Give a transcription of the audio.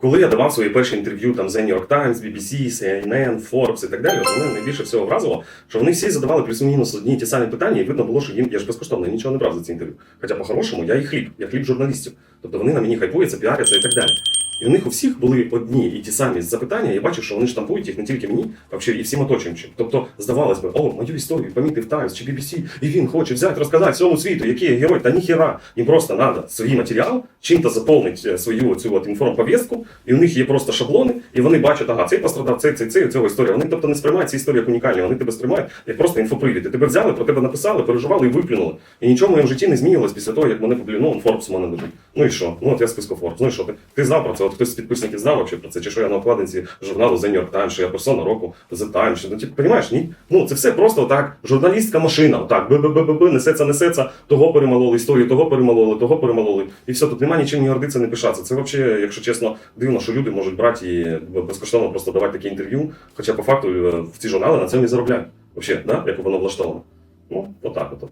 Коли я давав свої перші інтерв'ю там The New York Times, BBC, CNN, Forbes і так далі, мене найбільше всього вразило, що вони всі задавали плюс-мінус одні ті самі питання, і видно було, що їм я ж безкоштовно я нічого не брав за ці інтерв'ю. Хоча по-хорошому я і хліб, я хліб журналістів. Тобто вони на мені хайпуються, піаряться і так далі. І у них у всіх були одні і ті самі запитання. Я бачив, що вони штампують їх не тільки мені, а і всім оточуючим. Тобто, здавалось би, о, мою історію помітив Times чи BBC, і він хоче взяти, розказати всьому світу, який я герой, та ніхіра. Їм просто треба свій матеріал, чим-то заповнити свою цю от інформповістку, і у них є просто шаблони, і вони бачать, ага, цей пострадав, цей, цей, цей, цього історія. Вони тобто не сприймають ці історії як унікальні, вони тебе сприймають як просто інфопривід. Тебе взяли, про тебе написали, переживали і виплюнули. І нічого в моєму житті не змінювалось після того, як мене поблі... ну, Форбс мене лежить. Ну і що? Ну от я Форбс. Ну і що ти? Ти знав про це? От хтось з підписників знав вообще про це, чи що я на обкладинці журналу The New York Times, що я персона року The Times, що, ну ти розумієш, ні? Ну це все просто отак, журналістська машина, отак, б-б-б-б, несеться, несеться, того перемололи, історію, того перемололи, того перемололи. І все, тут немає нічим ні гордитися, не пишатися. Це взагалі, якщо чесно, дивно, що люди можуть брати і безкоштовно просто давати такі інтерв'ю, хоча по факту е, в ці журнали на цьому і заробляють. Взагалі, да? як воно влаштовано. Ну, отак от.